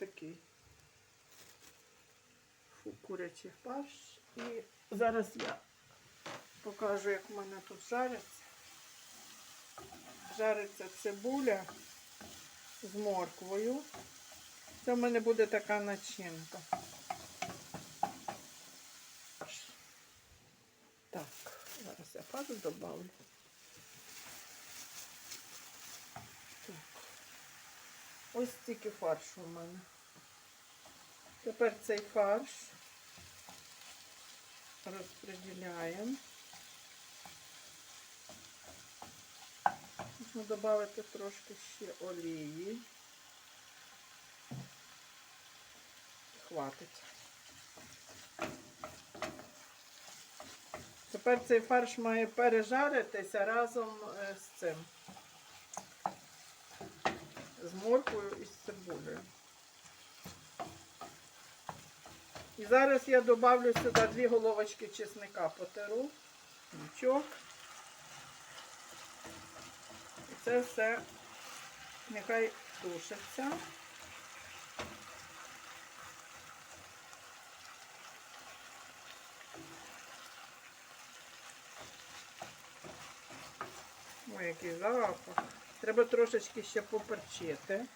такий фу, курячий фарш. І зараз я покажу, як в мене тут жариться. Жариться цибуля з морквою. Це в мене буде така начинка. Так, зараз я фарш добавлю. Ось стільки фаршу в мене. Тепер цей фарш розподіляємо. Можна додати трошки ще олії. Хватить. Тепер цей фарш має пережаритися разом е, з цим. З морквою і з цибулею. І зараз я додавлю сюди дві головочки чесника потеру, лучок. І це все нехай тушиться. Ой, який запах. Треба трошечки ще поперчити.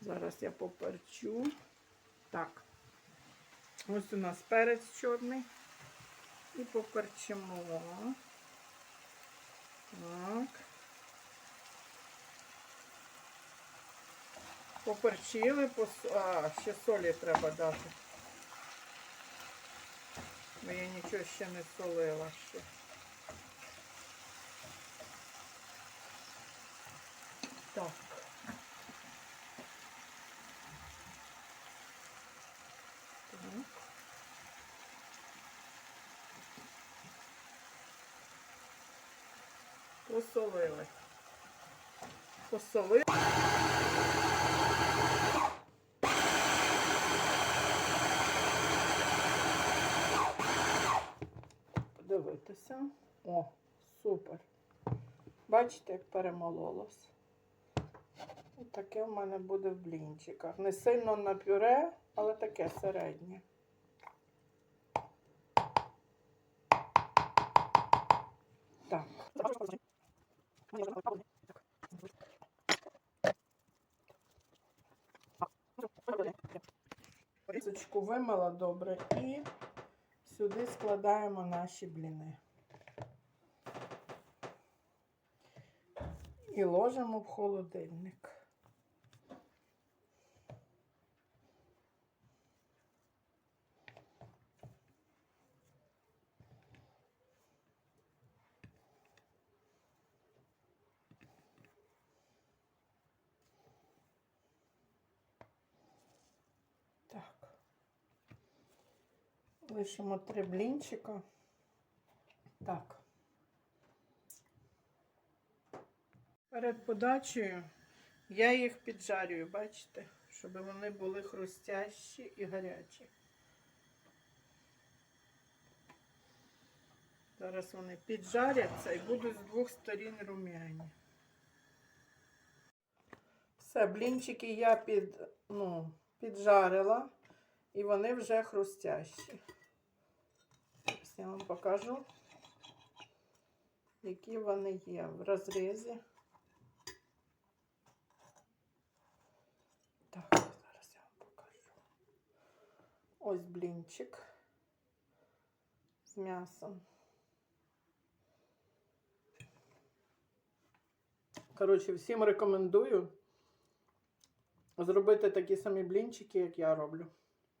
Зараз я поперчу. Так. Ось у нас перець чорний. І поперчимо. Так. Поперчили, пос... а, ще солі треба дати. Бо я нічого ще не солила ще. Так. Так. Посолили. Посолили. Подивитися. О, супер. Бачите, як перемололось. Таке в мене буде в блінчиках. Не сильно на пюре, але таке середнє. Так. Різочку вимила добре і сюди складаємо наші бліни. І ложимо в холодильник. Так. Лишимо три блінчика. Так. Перед подачею я їх піджарюю, бачите, щоб вони були хрустящі і гарячі. Зараз вони піджаряться і будуть з двох сторін рум'яні. Все, блінчики я під, ну, піджарила і вони вже хрустящі. Я вам покажу, які вони є в розрізі. Так, зараз я вам покажу. Ось блінчик з м'ясом. Коротше, всім рекомендую зробити такі самі блінчики, як я роблю.